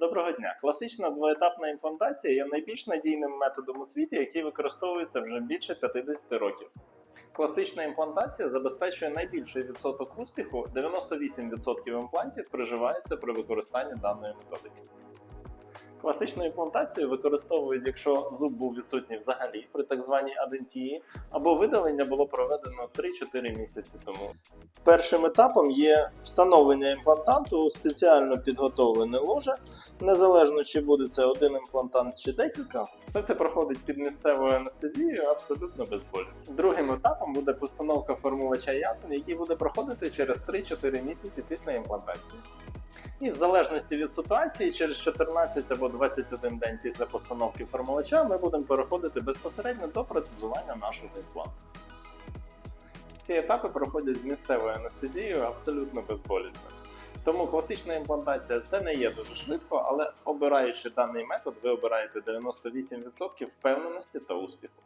Доброго дня. Класична двоетапна імплантація є найбільш надійним методом у світі, який використовується вже більше 50 років. Класична імплантація забезпечує найбільший відсоток успіху, 98% імплантів приживається при використанні даної методики. Класичну імплантацію використовують, якщо зуб був відсутній взагалі при так званій адентії, або видалення було проведено 3-4 місяці тому. Першим етапом є встановлення імплантанту у спеціально підготовлене ложе, незалежно чи буде це один імплантант чи декілька. Все це проходить під місцевою анестезією абсолютно безболісно. Другим етапом буде постановка формувача ясен, який буде проходити через 3-4 місяці після імплантації. І в залежності від ситуації, через 14 або 21 день після постановки формувача ми будемо переходити безпосередньо до протезування нашого імпланту. Ці етапи проходять з місцевою анестезією абсолютно безболісно. Тому класична імплантація це не є дуже швидко, але обираючи даний метод, ви обираєте 98% впевненості та успіху.